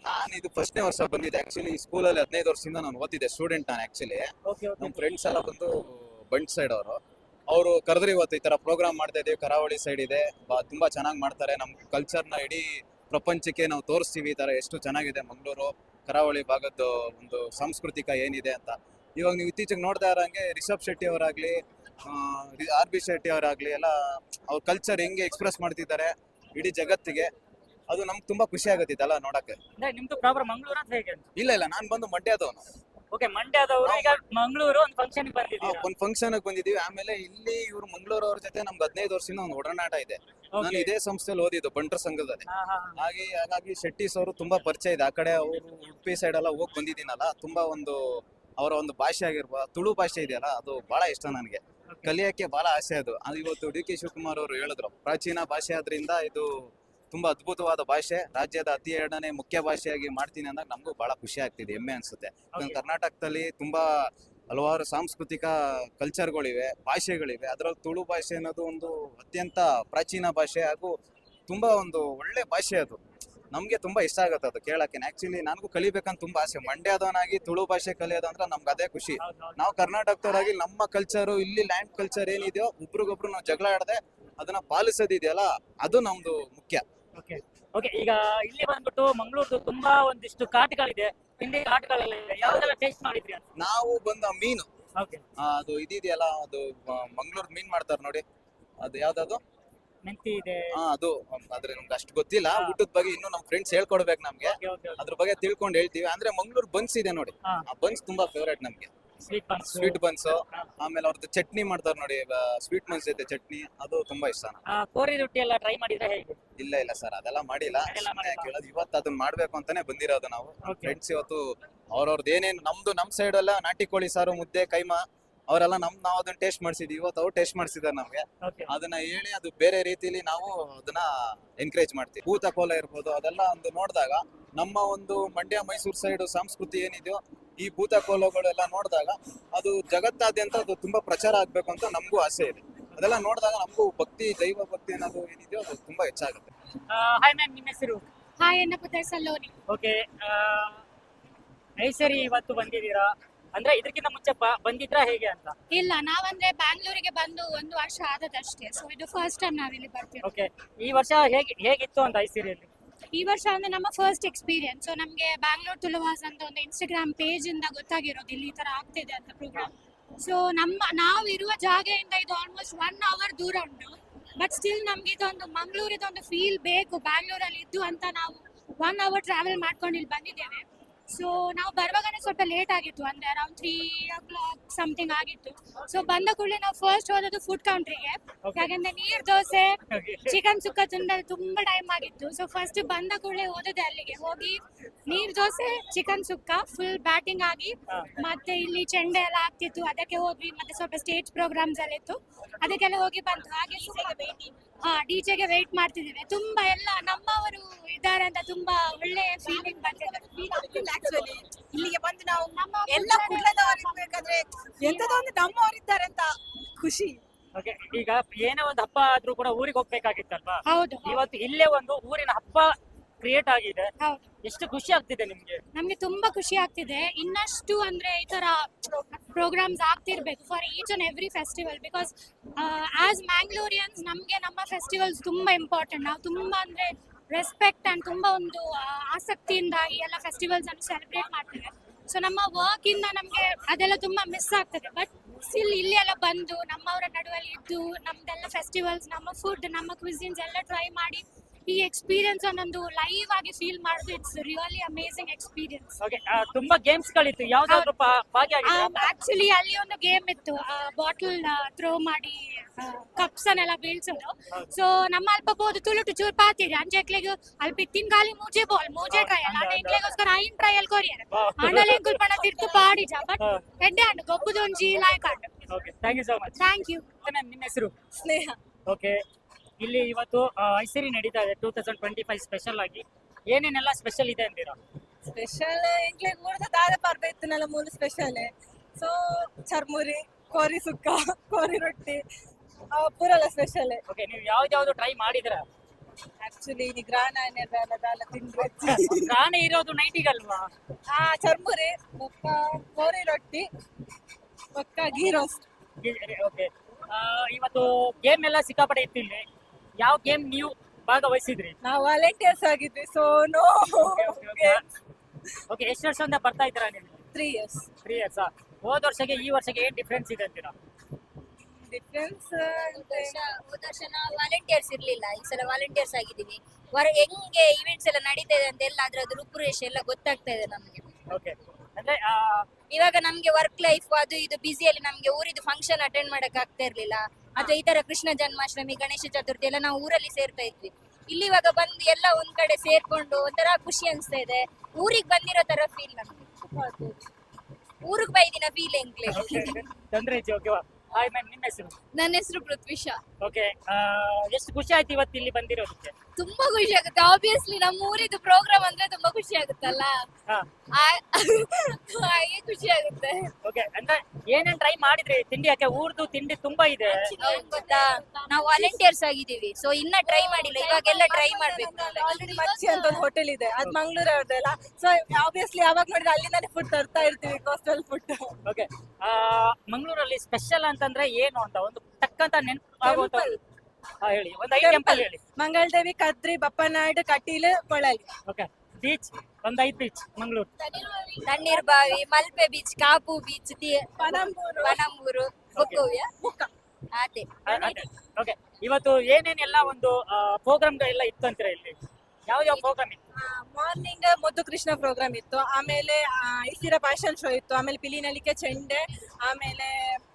ನಾನು ಇದು ಫಸ್ಟ್ನೇ ವರ್ಷ ಬಂದಿದ್ದೆ ಆಕ್ಚುಲಿ ಸ್ಕೂಲಲ್ಲಿ ಹದಿನೈದು ವರ್ಷದಿಂದ ನಾನು ಓದಿದ್ದೆ ಸ್ಟೂಡೆಂಟ್ ನಾನು ಆಕ್ಚುಲಿ ಓಕೆ ಓಕೆ ನಮ್ಮ ಫ್ರೆಂಡ್ಸ್ ಎಲ್ಲ ಬಂದು ಬಂಡ್ ಸೈಡ್ ಅವರು. ಅವರು ಕರೆದ್ರೆ ಇವತ್ತು ಈ ತರ ಪ್ರೋಗ್ರಾಮ್ ಮಾಡ್ತಾ ಇದೀವಿ ಕರಾವಳಿ ಸೈಡ್ ಇದೆ. ಬಾ- ತುಂಬಾ ಚೆನ್ನಾಗಿ ಮಾಡ್ತಾರೆ. ನಮ್ಮ ಕಲ್ಚರ್ನ ಇಡೀ ಪ್ರಪಂಚಕ್ಕೆ ನಾವು ತೋರಿಸ್ತೀವಿ ಈ ತರ ಎಷ್ಟು ಚೆನ್ನಾಗಿದೆ ಮಂಗಳೂರು ಕರಾವಳಿ ಭಾಗದ್ದು ಒಂದು ಸಾಂಸ್ಕೃತಿಕ ಏನಿದೆ ಅಂತ. ಇವಾಗ ನೀವು ಇತ್ತೀಚೆಗೆ ನೋಡ್ತಾ ಇರೋಂಗೆ ರಿಷಬ್ ಶೆಟ್ಟಿ ಅವರಾಗ್ಲಿ ಆರ್ ಬಿ ಶೆಟ್ಟಿ ಅವರಾಗ್ಲಿ ಎಲ್ಲ ಅವ್ರ ಕಲ್ಚರ್ ಹೆಂಗೆ ಎಕ್ಸ್ಪ್ರೆಸ್ ಮಾಡ್ತಿದ್ದಾರೆ ಇಡೀ ಜಗತ್ತಿಗೆ ಅದು ನಮ್ಗೆ ತುಂಬಾ ಖುಷಿ ಆಗುತ್ತೆ ಇದೆಲ್ಲ ನೋಡಕ್ಕೆ. ಅಂದ್ರೆ ನಿಮ್ದು ಪ್ರಾಪರ್ ಮಂಗಳೂರು ಅಂತ ಹೇಗೆ ಇಲ್ಲ ಇಲ್ಲ ನಾನು ಬಂದು ಮಂಡ್ಯದವನು ಓಕೆ ಮಂಡ್ಯದವರು ಈಗ ಮಂಗಳೂರು ಒಂದು ಫಂಕ್ಷನ್ ಬಂದಿದ್ದೀವಿ ಒಂದು ಫಂಕ್ಷನ್ ಬಂದಿದೀವಿ ಆಮೇಲೆ ಇಲ್ಲಿ ಇವರು ಮಂಗಳೂರು ಅವ್ರ ಜೊತೆ ನಮ್ಗೆ ಹದಿನೈದು ವರ್ಷದಿಂದ ಒಂದು ಒಡನಾಟ ಇದೆ. ನಾನು. ಇದೇ ಸಂಸ್ಥೆಯಲ್ಲಿ ಓದಿದ್ದು ಬಂಟರ್ ಸಂಘದಲ್ಲಿ. ಹಾಗೆ ಹಾಗಾಗಿ ಶೆಟ್ಟಿಸ್ ಅವರು ತುಂಬಾ ಪರಿಚಯ ಇದೆ. ಆ ಕಡೆ ಅವರು ಉಡುಪಿ ಸೈಡ್ ಎಲ್ಲ ಹೋಗಿ ಬಂದಿದ್ದೀನಲ್ಲ ತುಂಬಾ ಒಂದು ಅವರ ಒಂದು ಭಾಷೆ ಆಗಿರ್ಬೋದು ತುಳು ಭಾಷೆ ಇದೆಯಲ್ಲ ಅದು ಬಹಳ ಇಷ್ಟ ನನಗೆ. ಕಲಿಯಕ್ಕೆ ಬಹಳ ಆಸೆ ಅದು. ಅದು ಇವತ್ತು ಡಿ ಕೆ ಶಿವಕುಮಾರ್ ಅವರು ಹೇಳಿದ್ರು ಪ್ರಾಚೀನ ಭಾಷೆ ಆದ್ರಿಂದ ಇದು ತುಂಬಾ ಅದ್ಭುತವಾದ ಭಾಷೆ ರಾಜ್ಯದ ಅತಿ ಎರಡನೇ ಮುಖ್ಯ ಭಾಷೆಯಾಗಿ ಮಾಡ್ತೀನಿ ಅಂದಾಗ ನಮಗೂ ಬಹಳ ಖುಷಿ ಆಗ್ತಿದೆ ಹೆಮ್ಮೆ ಅನ್ಸುತ್ತೆ. ಕರ್ನಾಟಕದಲ್ಲಿ ತುಂಬಾ ಹಲವಾರು ಸಾಂಸ್ಕೃತಿಕ ಕಲ್ಚರ್ಗಳಿವೆ ಭಾಷೆಗಳಿವೆ. ಅದರಲ್ಲಿ ತುಳು ಭಾಷೆ ಅನ್ನೋದು ಒಂದು ಅತ್ಯಂತ ಪ್ರಾಚೀನ ಭಾಷೆ ಹಾಗೂ ತುಂಬಾ ಒಂದು ಒಳ್ಳೆ ಭಾಷೆ ಅದು. ನಮ್ಗೆ ತುಂಬಾ ಇಷ್ಟ ಆಗುತ್ತೆ ಅದು ಕೇಳಕ್ಕೆ. ಆಕ್ಚುಲಿ ನನಗೂ ಕಲಿಬೇಕಂತ ತುಂಬಾ ಆಸೆ. ಮಂಡ್ಯದವನಾಗಿ ತುಳು ಭಾಷೆ ಕಲಿಯೋದು ಅಂದ್ರೆ ನಮ್ಗೆ ಅದೇ ಖುಷಿ. ನಾವು ಕರ್ನಾಟಕದವರಾಗಿ ನಮ್ಮ ಕಲ್ಚರು ಇಲ್ಲಿ ಲ್ಯಾಂಡ್ ಕಲ್ಚರ್ ಏನಿದೆಯೋ ಒಬ್ರಿಗೊಬ್ರು ನಾವು ಜಗಳ ಆಡದೆ ಅದನ್ನ ಪಾಲಿಸೋದಿದೆಯಲ್ಲ ಅದು ನಮ್ದು ಮುಖ್ಯ. ಓಕೆ ಓಕೆ ಈಗ ಇಲ್ಲಿ ಬಂದ್ಬಿಟ್ಟು ಮಂಗಳೂರ್ದು ತುಂಬಾ ಒಂದಿಷ್ಟು ಕಾಟಗಳಿದೆ. ತಿಂಡಿ ಕಾಟ್ಗಳೆಲ್ಲ ಯಾವ್ದೆಲ್ಲ ಟೇಸ್ಟ್ ಮಾಡಿದ್ರಿ ಅಂತ? ನಾವು ಬಂದ ಮೀನು. ಓಕೆ ಅದು ಇದಿದೆಯಲ್ಲ ಅದು ಮಂಗಳೂರು ಮೀನ್ ಮಾಡ್ತಾರೆ ನೋಡಿ. ಅದು ಯಾವ್ದದು? ಮೆಂತಿ ಇದೆ ಹಾ ಅದು ಆದ್ರೆ ನಮ್ಗೆ ಅಷ್ಟು ಗೊತ್ತಿಲ್ಲ. ಊಟದ ಬಗ್ಗೆ ಇನ್ನು ನಮ್ ಫ್ರೆಂಡ್ಸ್ ಹೇಳ್ಕೊಡ್ಬೇಕು ನಮ್ಗೆ. ಓಕೆ ಓಕೆ ಅದ್ರ ಬಗ್ಗೆ ತಿಳ್ಕೊಂಡು ಹೇಳ್ತೀವಿ. ಅಂದ್ರೆ ಮಂಗಳೂರು ಬನ್ಸ್ ಇದೆ ನೋಡಿ. ಹಾ. ಆ ಬನ್ಸ್ ತುಂಬಾ ಫೇವರೇಟ್ ನಮ್ಗೆ. ಸ್ವೀಟ್ ಬನ್ಸ್ ಸ್ವೀಟ್ ಬನ್ಸ್ ಆಮೇಲೆ ಅವ್ರದ್ದು ಚಟ್ನಿ ಮಾಡ್ತಾರೆ ನೋಡಿ. ಸ್ವೀಟ್ ಬನ್ಸ್ ಐತೆ ಚಟ್ನಿ ಅದು ತುಂಬಾ ಇಷ್ಟ. ಕೋರಿ ರೊಟ್ಟಿ ಎಲ್ಲ ಟ್ರೈ ಮಾಡಿದ್ರೆ ಹೇಗೆ? ಇಲ್ಲ ಇಲ್ಲ ಸರ್ ಅದೆಲ್ಲ ಮಾಡಿಲ್ಲ. ಅದೆಲ್ಲ ಸುಮ್ನೆ ಮಾಡಿಲ್ಲ. ಕೇಳೋದು. ಇವತ್ತು ಅದನ್ನ ಮಾಡ್ಬೇಕು ಅಂತಾನೆ ಬಂದಿರೋದು ನಾವು. ಫ್ರೆಂಡ್ಸ್ ಇವತ್ತು ಅವ್ರವ್ರದ್ದು ಏನೇನು ನಮ್ದು ನಮ್ ಸೈಡ್ ಎಲ್ಲ ನಾಟಿ ಕೋಳಿ ಸಾರು ಮುದ್ದೆ ಕೈಮಾ. ಅವರೆಲ್ಲ ನಮ್ ನಾವು ಅದನ್ನ ಟೇಸ್ಟ್ ಮಾಡಿಸಿದ್ವಿ. ಇವತ್ತು ಅವ್ರು ಟೇಸ್ಟ್ ಮಾಡಿಸಿದಾರೆ ನಮ್ಗೆ. ಅದನ್ನ ಹೇಳಿ ಅದು ಬೇರೆ ರೀತಿಲಿ ನಾವು ಅದನ್ನ ಎನ್ಕರೇಜ್ ಮಾಡ್ತೀವಿ. ಭೂತ ಕೋಲ ಇರ್ಬೋದು ಅದೆಲ್ಲ ಒಂದು ನೋಡಿದಾಗ ನಮ್ಮ ಒಂದು ಮಂಡ್ಯ ಮೈಸೂರು ಸೈಡ್ ಸಂಸ್ಕೃತಿ ಏನಿದೆಯೋ ಈ ಭೂತ ಕೋಲಗಳೆಲ್ಲ ನೋಡಿದಾಗ ಅದು ಜಗತ್ತಾದ್ಯಂತ ಅದು ತುಂಬಾ ಪ್ರಚಾರ ಆಗ್ಬೇಕು ಅಂತ ನಮಗೂ ಆಸೆ ಇದೆ. ಅದೆಲ್ಲ ನೋಡಿದಾಗ ನಮಗೂ ಭಕ್ತಿ ದೈವ ಭಕ್ತಿ ಅನ್ನೋದು ಏನಿದೆಯೋ ಅದು ತುಂಬಾ ಹೆಚ್ಚಾಗುತ್ತೆ. ಹಾಯ್ ಮ್ಯಾಮ್ ನಿಮ್ಮ ಹೆಸರು? ಹಾಯ್ ಸಲ್ಲೋನಿ. ಓಕೆ ಸರಿ ಇವತ್ತು ಬಂದಿದ್ದೀರಾ? ಅಂದ್ರೆ ಇದಕ್ಕಿಂತ ಮುಂಚೆ ಬಂದಿದ್ರ ಹೇಗೆ ಅಂತ? ಇಲ್ಲ ನಾವಂದ್ರೆ ಬ್ಯಾಂಗ್ಳೂರಿಗೆ ಬಂದು ಒಂದು ವರ್ಷ ಆದದಷ್ಟೇ ಸೊ ಇದು ಫಸ್ಟ್ ಟೈಮ್ ನಾವಿಲ್ಲಿ ಬರ್ತೀವಿ. ಓಕೆ ಈ ವರ್ಷ ಹೇಗೆ ಹೇಗಿತ್ತು ಅಂತ ಐಸಿರಿಯಲ್ಲಿ ಈ ವರ್ಷ ಅಂದ್ರೆ ನಮ್ಮ ಫಸ್ಟ್ ಎಕ್ಸ್ಪೀರಿಯನ್ಸ್ ಸೊ ನಮ್ಗೆ ಬ್ಯಾಂಗ್ಳೂರ್ ತುಳುವಾಸ್ ಅಂತ ಒಂದು ಇನ್ಸ್ಟಾಗ್ರಾಮ್ ಪೇಜ್ ಇಂದ ಗೊತ್ತಾಗಿರೋದು ಇಲ್ಲಿ ಈ ತರ ಆಗ್ತಿದೆ ಅಂತ ಪ್ರೋಗ್ರಾಮ್ ಸೊ ನಮ್ಮ ನಾವು ಇರುವ ಜಾಗೆಯಿಂದ ಇದು ಆಲ್ಮೋಸ್ಟ್ ಒನ್ ಅವರ್ ದೂರ ಉಂಟು. ಬಟ್ ಸ್ಟಿಲ್ ನಮ್ಗೆ ಇದೊಂದು ಮಂಗ್ಳೂರಿದೊಂದು ಫೀಲ್ ಬೇಕು ಬ್ಯಾಂಗ್ಳೂರಲ್ಲಿ ಇದ್ದು ಅಂತ ನಾವು ಒನ್ ಅವರ್ ಟ್ರಾವೆಲ್ ಮಾಡ್ಕೊಂಡು ಇಲ್ಲಿ ಬಂದಿದ್ದೇವೆ. ಸೊ ನಾವು ಬರುವಾಗನೇ ಸ್ವಲ್ಪ ಲೇಟ್ ಆಗಿತ್ತು. ಅಂದ್ರೆ around three o'clock something ಆಗಿತ್ತು. ಸೊ ಬಂದ ಕೂಡಲೇ ನಾವು ಫಸ್ಟ್ ಹೋದದ್ದು ಫುಡ್ ಕೌಂಟ್ರಿಗೆ. ಯಾಕಂದ್ರೆ ನೀರ್ ದೋಸೆ ಚಿಕನ್ ಸುಕ್ಕ ತಿಂದ ತುಂಬಾ ಟೈಮ್ ಆಗಿತ್ತು. ಸೊ ಫಸ್ಟ್ ಬಂದ ಕೂಡಲೇ ಹೋದದೆ ಅಲ್ಲಿಗೆ. ಹೋಗಿ ನೀರ್ dosa chicken sukka full batting ಆಗಿ ಮತ್ತೆ ಇಲ್ಲಿ ಚೆಂಡೆ ಎಲ್ಲ ಆಗ್ತಿತ್ತು. ಅದಕ್ಕೆ ಹೋದ್ವಿ. ಮತ್ತೆ ಸ್ವಲ್ಪ ಸ್ಟೇಜ್ ಪ್ರೋಗ್ರಾಮ್ಸ್ ಎಲ್ಲ ಇತ್ತು. ಅದಕ್ಕೆಲ್ಲ ಹೋಗಿ ಬಂತು. ಹಾಗೆ ಹಾ ಡಿಜೆಗೆ ವೇಟ್ ಮಾಡ್ತಿದ್ದೇವೆ. ತುಂಬಾ ಎಲ್ಲ ನಮ್ಮವರು ಇದ್ದಾರೆ ಅಂತ ತುಂಬಾ ಒಳ್ಳೆ ಫೀಲಿಂಗ್ ಬರ್ತಿದೆ ಆಕ್ಚುಲಿ ಇಲ್ಲಿಗೆ ಬಂದು ನಾವು ನಮ್ಮ ಎಲ್ಲ ಕುಡ್ಲದವರು ಇರ್ಬೇಕಾದ್ರೆ ಎಂತದೋ ಒಂದು ನಮ್ಮವರಿದ್ದಾರೆ ಅಂತ ಖುಷಿ. ಓಕೆ ಈಗ ಏನೇ ಒಂದು ಹಬ್ಬ ಆದ್ರೂ ಕೂಡ ಊರಿಗೆ ಹೋಗ್ಬೇಕಾಗಿತ್ತಲ್ವಾ? ಹೌದು. ಇವತ್ತು ಇಲ್ಲೇ ಒಂದು ಊರಿನ ಹಬ್ಬ ಕ್ರಿಯೇಟ್ ಆಗಿದೆ. ಹೌದು. ಎಷ್ಟು ಖುಷಿ ಆಗ್ತಿದೆ ನಿಮ್ಗೆ? ನಮ್ಗೆ ತುಂಬಾ ಖುಷಿ ಆಗ್ತಿದೆ. ಇನ್ನಷ್ಟು ಅಂದ್ರೆ ಈ ತರ programmes ಆಗ್ತಿರ್ಬೇಕು for each and every festival because as Mangaloreans ನಮ್ಗೆ ನಮ್ಮ ಫೆಸ್ಟಿವಲ್ಸ್ ತುಂಬಾ ಇಂಪಾರ್ಟೆಂಟ್ ನಾವು ತುಂಬಾ ಅಂದ್ರೆ ರೆಸ್ಪೆಕ್ಟ್ ಅಂಡ್ ತುಂಬಾ ಒಂದು ಆ, ಆಸಕ್ತಿಯಿಂದ ಈ ಎಲ್ಲ ಫೆಸ್ಟಿವಲ್ಸ್ ಅನ್ನು ಸೆಲೆಬ್ರೇಟ್ ಮಾಡ್ತೇವೆ. ಸೊ ನಮ್ಮ ವರ್ಕ್ ಇಂದ ನಮ್ಗೆ ಅದೆಲ್ಲ ತುಂಬಾ ಮಿಸ್ ಆಗ್ತದೆ. ಬಟ್ ಸ್ಟಿಲ್ ಇಲ್ಲಿ ಎಲ್ಲ ಬಂದು ನಮ್ಮವರ ನಡುವಲ್ಲಿ ಇದ್ದು ನಮ್ದೆಲ್ಲ ಫೆಸ್ಟಿವಲ್ಸ್ ನಮ್ಮ ಫುಡ್ ನಮ್ಮ ಕ್ವಿಸಿನ್ಸ್ ಎಲ್ಲ ಟ್ರೈ ಮಾಡಿ ಈ ಎಕ್ಸ್ಪೀರಿಯನ್ಸ್ ಅನ್ನೊಂದು ಲೈವ್ ಆಗಿ ಫೀಲ್ ಮಾಡುದು it's really amazing experience okay ತುಂಬಾ ಗೇಮ್ಸ್ ಗಳಿತ್ತು. ಯಾವ್ದಾದ್ರು ಆಕ್ಚುಲಿ ಅಲ್ಲಿ ಒಂದು ಗೇಮ್ ಇತ್ತು. ಬಾಟಲ್ ಥ್ರೋ ಮಾಡಿ ಕಪ್ಸ್ ಅನ್ನೆಲ್ಲ ಬೀಳ್ಸೋದು. ಸೊ ನಮ್ಮ ಅಲ್ಪ ಬೋದು ತುಳುಟು ಚೂರ್ ಪಾತಿರಿ. ಅಂಜೆಕ್ಲೆಗ್ ಅಲ್ಪ ಇತ್ತಿನ ಗಾಲಿ ಮೂಜೆ ಬಾಲ್ ಮೂಜೆ ಟ್ರಯಲ್ ಆಂಡ ಇಂಗ್ಲೆಗೋಸ್ಕರ ಐನ್ ಟ್ರಯಲ್ ಕೊರಿಯರ್. ಆಂಡಲೆ ಎಂಕುಲ್ ಪಣ ತಿರ್ತು ಪಾಡಿಜ ಬಟ್ ಹೆಡ್ಡೆ ಅಂಡು ಗೊಬ್ಬುದೊಂಜಿ ಲಾಯ್ಕಾಂಡು okay thank you so much thank you ma'am ನಿಮ್ಮ ಹೆಸರು? ಸ್ನೇಹ. ಓಕೆ ಇಲ್ಲಿ ಇವತ್ತು ಐಸಿರಿ ನಡೀತಾ ಇದೆ two thousand twenty five special ಆಗಿ. ಏನೇನೆಲ್ಲ ಸ್ಪೆಷಲ್ ಇದೆ ಅಂದಿರೋ ಸ್ಪೆಷಲ್ ಎಂಕ್ಲೆ ಕೂಡ ದಾದ ಪರ್ವ ನೆಲ ಮೂಲ ಸ್ಪೆಷಲ್ ಸೊ ಚರ್ಮುರಿ ಕೋರಿ ಸುಕ್ಕ ಕೋರಿ ರೊಟ್ಟಿ ಅವ ಪೂರಲ್ಲ ಸ್ಪೆಷಲ್ ಓಕೆ ನೀವು ಯಾವ್ದು ಟ್ರೈ ಮಾಡಿದ್ರ ಆಕ್ಚುಲಿ ಈ ಗ್ರಾನ ಎಲ್ಲ ದಾಲ ತಿಂದ್ರೆ. ಗ್ರಾನ ಇರೋದು ನೈಟಿಗಲ್ವಾ ಆ ಚರ್ಮುರಿ ಒಕ್ಕ ಕೋರಿ ರೊಟ್ಟಿ ಒಕ್ಕ ಗೀ ರೋಸ್ಟ್ ಓಕೆ ಇವತ್ತು ಗೇಮ್ ಎಲ್ಲ ಸಿಕ್ಕಾಪಟ್ಟೆ ಇತ್ತು ಇಲ್ಲಿ. ಯಾವ ಗೇಮ್ ನೀವು ಭಾಗವಹಿಸಿದ್ರಿ? ನಾವು ವಾಲಂಟಿಯರ್ಸ್ ಆಗಿದ್ವಿ ಸೊ ನೋ ಓಕೆ ಎಷ್ಟು ವರ್ಷದಿಂದ ಬರ್ತಾ ಇದ್ದೀರಾ ನೀವು? ತ್ರೀ ಇಯರ್ಸ್ ತ್ರೀ ಇಯರ್ಸ್ ಹೋದ ವರ್ಷಕ್ಕೆ ಈ ವರ್ಷಕ್ಕೆ ಏನ್ ಡಿಫ್ರೆನ್ಸ್ ಇದೆ ಅಂತೀರಾ? ಡಿಫ್ರೆನ್ಸ್ ಹೋದ ವರ್ಷ ನಾವು ವಾಲಂಟಿಯರ್ಸ್ ಇರ್ಲಿಲ್ಲ. ಈ ಸಲ ವಾಲಂಟಿಯರ್ಸ್ ಆಗಿದ್ದೀವಿ. ಹೊರ ಹೆಂಗೆ ಇವೆಂಟ್ಸ್ ಎಲ್ಲ ನಡೀತಾ ಇದೆ ಅಂತ ಎಲ್ಲ ಅದ್ರದ್ದು ರೂಪುರೇಷೆ ಎಲ್ಲ ಗೊತ್ತಾಗ್ತಾ ಇದೆ ನಮಗೆ. ಓಕೆ ಅಂದ್ರೆ ಇವಾಗ ನಮ್ಗೆ ವರ್ಕ್ ಲೈಫ್ ಅದು ಇದು ಬಿಸಿಯಲ್ಲಿ ನಮ್ಗೆ ಊರಿದ್ದು ಫಂಕ್ಷನ್ ಅಟೆಂಡ್ ಮಾಡಕ್ ಆಗ್ತಾ ಇರ್ಲಿಲ್ಲ. ಅಥವಾ ಈ ತರ ಕೃಷ್ಣ ಜನ್ಮಾಷ್ಟಮಿ ಗಣೇಶ ಚತುರ್ಥಿ ಎಲ್ಲ ನಾವು ಊರಲ್ಲಿ ಸೇರ್ತಾ ಇದ್ವಿ. ಇಲ್ಲಿ ಇವಾಗ ಬಂದು ಎಲ್ಲ ಒಂದ್ ಕಡೆ ಸೇರ್ಕೊಂಡು ಒಂಥರ ಖುಷಿ ಅನ್ಸ್ತಾ ಇದೆ. ಊರಿಗೆ ಬಂದಿರೋ ತರ ಫೀಲ್ ನಮ್ಗೆ. ಊರಿಗೆ ಬೈದಿನ ಫೀಲಿಂಗ್ ತೊಂದ್ರೆ ಹಾಯ್ ಮ್ಯಾಮ್ ನಿಮ್ಮ ಹೆಸರು? ನನ್ನ ಹೆಸರು ಪೃಥ್ವಿಶಾ. ಓಕೆ ಎಷ್ಟು ಖುಷಿ ಆಯ್ತು ಇವತ್ತು ಇಲ್ಲಿ ಬಂದಿರೋದಕ್ಕೆ? ತುಂಬಾ ಖುಷಿ ಆಗುತ್ತೆ. ಆಬ್ವಿಯಸ್ಲಿ ನಮ್ಮ ಊರಿದು ಪ್ರೋಗ್ರಾಮ್ ಅಂದ್ರೆ ತುಂಬಾ ಖುಷಿ ಆಗುತ್ತಲ್ಲ? ಹಾ. ಆ- ಹಾಗೆ ಖುಷಿ ಆಗುತ್ತೆ. ಓಕೆ ಅಂದ್ರೆ ಏನೇನ್ ಟ್ರೈ ಮಾಡಿದ್ರಿ? ತಿಂಡಿ ಯಾಕೆ? ಊರ್ದು ತಿಂಡಿ ತುಂಬಾ ಇದೆ. ಏನ್ ಗೊತ್ತಾ? ನಾವು ವಾಲಂಟಿಯರ್ಸ್ ಆಗಿದ್ದೀವಿ. ಸೊ ಇನ್ನ ಟ್ರೈ ಮಾಡಿಲ್ಲ. ಇವಾಗೆಲ್ಲ ಟ್ರೈ ಮಾಡ್ಬೇಕು. ಆಲ್ರೆಡಿ ಮಚ್ಚಿ ಅಂತ ಒಂದು ಹೋಟೆಲ್ ಇದೆ. ಅದು ಮಂಗ್ಳೂರ್ ಅವ್ರದ್ದೆಲ್ಲ ಸೊ ಆಬ್ವಿಯಸ್ಲಿ ಯಾವಾಗ ನೋಡಿದ್ರೆ ಅಲ್ಲಿಂದಾನೆ ಫುಡ್ ತರ್ತಾ ಇರ್ತೀವಿ ಕೋಸ್ಟಲ್ ಫುಡ್ ಓಕೆ ಮಂಗಳೂರಲ್ಲಿ ಸ್ಪೆಷಲ್ ಅಂತಂದ್ರೆ ಏನು ಅಂತ ಒಂದು ತಕ್ಕಂತ ನೆನಪು ಹೇಳಿ. ಒಂದು ಐದು ಟೆಂಪಲ್ ಹೇಳಿ. ಮಂಗಳದೇವಿ ಕದ್ರಿ ಬಪ್ಪನಾಡ್ ಕಟೀಲ್ ಕೊಳಲಿ. ಓಕೆ. ಬೀಚ್ ಒಂದು ಐದು beach Mangaluru. Tannirbhavi Malpe beach Kapu beach Panambur. ಬೊಕ್ಕೋವಿಯ ಅದೇ. ಓಕೆ. ಇವತ್ತು ಏನೇನೆಲ್ಲ ಒಂದು ಪ್ರೋಗ್ರಾಮ್ಗಳೆಲ್ಲ ಇತ್ತು ಅಂತೀರಾ ಇಲ್ಲಿ? ಯಾವ ಯಾವ ಪ್ರೋಗ್ರಾಮ್ ಇತ್ತು? ಮಾರ್ನಿಂಗ್ ಮುದ್ದು ಕೃಷ್ಣ ಪ್ರೋಗ್ರಾಮ್ ಇತ್ತು. ಆಮೇಲೆ ಇಸಿರ ಫ್ಯಾಷನ್ ಶೋ ಇತ್ತು. ಆಮೇಲೆ ಪಿಲಿ ನಲಿಕೆ ಚೆಂಡೆ ಆಮೇಲೆ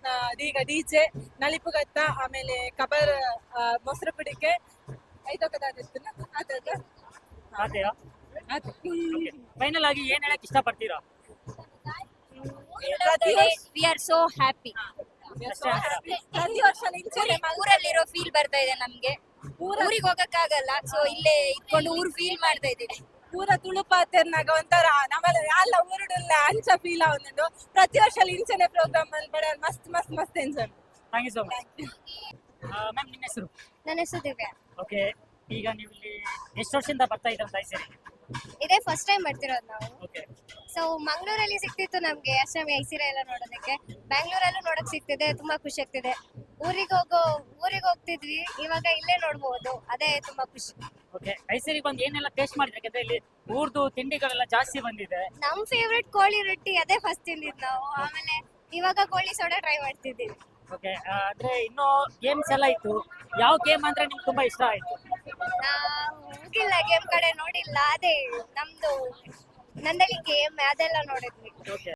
ಆ, ಈಗ ಡಿಜೆ ನಲಿಪುಗತ್ತ ಆಮೇಲೆ ಕಬರ್ ಆ, ಮೊಸರು ಕುಡಿಕೆ ಐದಕ್ಕದಾದಿತ್ತು ಅದಕ್ಕೆ ಅതെಯಾ ಫೈನಲ್ ಆಗಿ ಏನ್ ಹೇಳಕ್ ಇಷ್ಟಪಡ್ತೀರಾ? ವಿ ಆರ್ ಸೋ ಹ್ಯಾಪಿ ಪ್ರತಿ ವರ್ಷ ನಿಂಚೆ ಊರಲ್ಲಿರೋ ಫೀಲ್ ಬರ್ತಾ ಇದೆ ನಮ್ಗೆ. ಊರಿಗೆ ಹೋಗಕ್ಕಾಗಲ್ಲ. ಸೊ ಇಲ್ಲೇ ಇಟ್ಕೊಂಡು ಊರ್ ಫೀಲ್ ಮಾಡ್ತಾ ಇದೀವಿ ಪೂರ ತುಳುಪಾತೆರ್ನಾಗ ಒಂಥರ ನಮ್ಮಲ್ಲಿ ಎಲ್ಲ ಊರುಡುಲ್ಲ ಅಂಚ ಫೀಲ್ ಆವೊಂದುಂಡು ಪ್ರತಿ ವರ್ಷ ಇಂಚನೆ ಪ್ರೋಗ್ರಾಮ್ ಅಲ್ಲಿ ಬಡ ಮಸ್ತ್ ಮಸ್ತ್ ಮಸ್ತ್ enjoy thank you so much ma'am ನಿಮ್ಮ ಹೆಸರು? ನನ್ನ ಹೆಸರು ದಿವ್ಯಾ. ಓಕೆ ಈಗ ನೀವು ಇಲ್ಲಿ ಎಷ್ಟು ವರ್ಷದಿಂದ ಬರ್ತಾ ಇದ್ದೀರಾ ಮೈಸೂರಿಗೆ ಇದೇ ಫಸ್ಟ್ ಟೈಮ್ ಬರ್ತಿರೋದು ನಾವು. ಓಕೆ ಸೊ ಮಂಗಳೂರಲ್ಲಿ ಸಿಕ್ತಿತ್ತು ನಮ್ಗೆ ಅಷ್ಟಮಿ ಐಸಿರ ಎಲ್ಲ ನೋಡೋದಕ್ಕೆ. ಬ್ಯಾಂಗ್ಳೂರಲ್ಲೂ ನೋಡಕ್ ಸಿಗ್ತಿದೆ ತುಂಬಾ ಖುಷಿ ಆಗ್ತಿದೆ. ಊರಿಗೆ ಹೋಗೋ ಊರಿಗೆ ಹೋಗ್ತಿದ್ವಿ. ಇವಾಗ ಇಲ್ಲೇ ನೋಡ್ಬೋದು. ಅದೇ ತುಂಬಾ ಖುಷಿ. ಓಕೆ ಮೈಸೂರಿಗೆ ಬಂದು ಏನೆಲ್ಲ ಟೇಸ್ಟ್ ಮಾಡಿದ್ರೆ? ಯಾಕಂದ್ರೆ ಇಲ್ಲಿ ಊರ್ದು ತಿಂಡಿಗಳೆಲ್ಲ ಜಾಸ್ತಿ ಬಂದಿದೆ. ನಮ್ ಫೇವ್ರೆಟ್ ಕೋಳಿ ರೊಟ್ಟಿ ಅದೇ ಫಸ್ಟ್ ತಿಂದಿದ್ ನಾವು. ಆಮೇಲೆ ಇವಾಗ ಕೋಳಿ ಸೋಡಾ ಟ್ರೈ ಮಾಡ್ತಿದ್ದೀವಿ. ಓಕೆ ಅಂದ್ರೆ ಇನ್ನು ಗೇಮ್ಸ್ ಎಲ್ಲ ಇತ್ತು. ಯಾವ ಗೇಮ್ ಅಂದ್ರೆ ನಿಮ್ಗೆ ತುಂಬಾ ಇಷ್ಟ ಆಯ್ತು? ನಾವು ಹೋಗಿಲ್ಲ ಗೇಮ್ ಕಡೆ ನೋಡಿಲ್ಲ. ಅದೇ ನಮ್ದು ನಂದಲಿ ಗೇಮ್ ಅದೆಲ್ಲ ನೋಡಿದ್ವಿ. ಓಕೆ